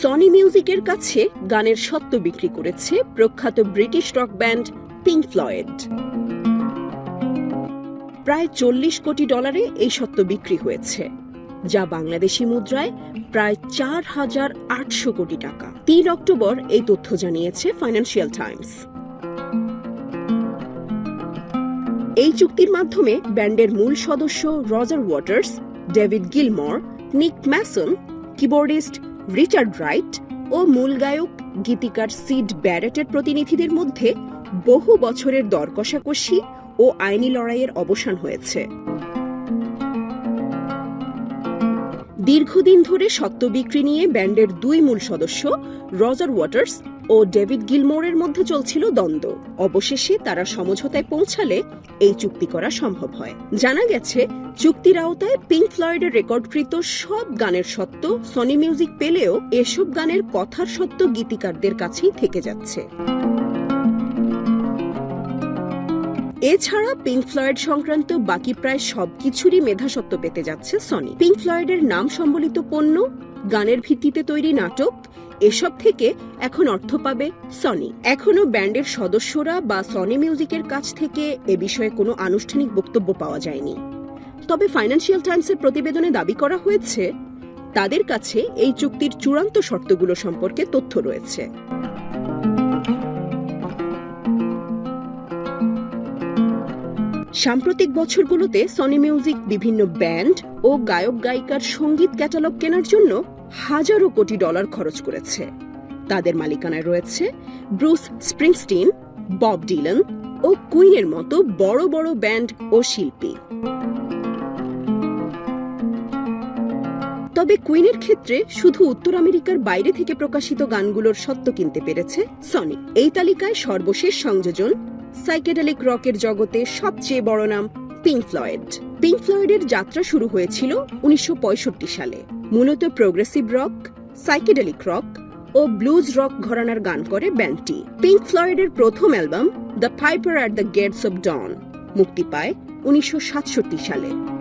Sony মিউজিকের কাছে গানের সত্ত্ব বিক্রি করেছে প্রখ্যাত British rock band Pink Floyd প্রায় চল্লিশ কোটি ডলারে এই সত্ত্ব বিক্রি হয়েছে, যা বাংলাদেশি মুদ্রায় প্রায় চার হাজার আটশো কোটি টাকা। তিন অক্টোবর এই তথ্য জানিয়েছে ফাইন্যান্সিয়াল টাইমস এই চুক্তির মাধ্যমে ব্যান্ডের মূল সদস্য Roger Waters, David Gilmour, Nick Mason, keyboardist Richard Wright ও মূল গায়ক গীতিকার সিড ব্যারেটের প্রতিনিধিদের মধ্যে বহু বছরের দরকষাকষি ও আইনি লড়াইয়ের অবসান হয়েছে। দীর্ঘদিন ধরে সত্ত্ব বিক্রি নিয়ে ব্যান্ডের দুই মূল সদস্য, রজার ওয়াটার্স ও ডেভিড গিলমোরের মধ্যে চলছিল দ্বন্দ্ব। অবশেষে তারা সমঝোতায় পৌঁছালে এই চুক্তি করা সম্ভব হয়। জানা গেছে, চুক্তির আওতায় পিঙ্ক ফ্লয়েডের রেকর্ডকৃত সব গানের সত্ত্ব সনি মিউজিক পেলেও এসব গানের কথার সত্ত্ব গীতিকারদের কাছেই থেকে যাচ্ছে। এছাড়া পিঙ্ক ফ্লয়েড সংক্রান্ত বাকি প্রায় সবকিছুরই মেধাসত্ব পেতে যাচ্ছে সনি। পিঙ্ক ফ্লয়েডের নাম সম্বলিত পণ্য, গানের ভিত্তিতে তৈরি নাটক, এসব থেকে এখন অর্থ পাবে সনি। এখনও ব্যান্ডের সদস্যরা বা সনি মিউজিকের কাছ থেকে এ বিষয়ে কোনো আনুষ্ঠানিক বক্তব্য পাওয়া যায়নি। তবে ফাইন্যান্সিয়াল টাইমসের প্রতিবেদনে দাবি করা হয়েছে, তাদের কাছে এই চুক্তির চূড়ান্ত শর্তগুলো সম্পর্কে তথ্য রয়েছে। সাম্প্রতিক বছরগুলোতে সনি মিউজিক বিভিন্ন ব্যান্ড ও গায়ক গায়িকার সংগীত ক্যাটালগ কেনার জন্য হাজারো কোটি ডলার খরচ করেছে। তাদের মালিকানায় রয়েছে ব্রুস স্প্রিংস্টিন, বব ডিলন ও কুইনের মতো বড় বড় ব্যান্ড ও শিল্পী। তবে কুইনের ক্ষেত্রে শুধু উত্তর আমেরিকার বাইরে থেকে প্রকাশিত গানগুলোর সত্ত্ব কিনতে পেরেছে সনি এই তালিকায় সর্বশেষ সংযোজন সাইকেডেলিক রকের জগতে সবচেয়ে বড় নাম পিঙ্ক ফ্লয়েড পিঙ্ক ফ্লয়েডের যাত্রা শুরু হয়েছিল উনিশশো পঁয়ষট্টি সালে। মূলত প্রোগ্রেসিভ রক সাইকেডেলিক রক ও ব্লুজ রক ঘরানার গান করে ব্যান্ডটি পিঙ্ক ফ্লয়েডের প্রথম album the Piper at the Gates of Dawn মুক্তি পায় উনিশশো সাতষট্টি সালে।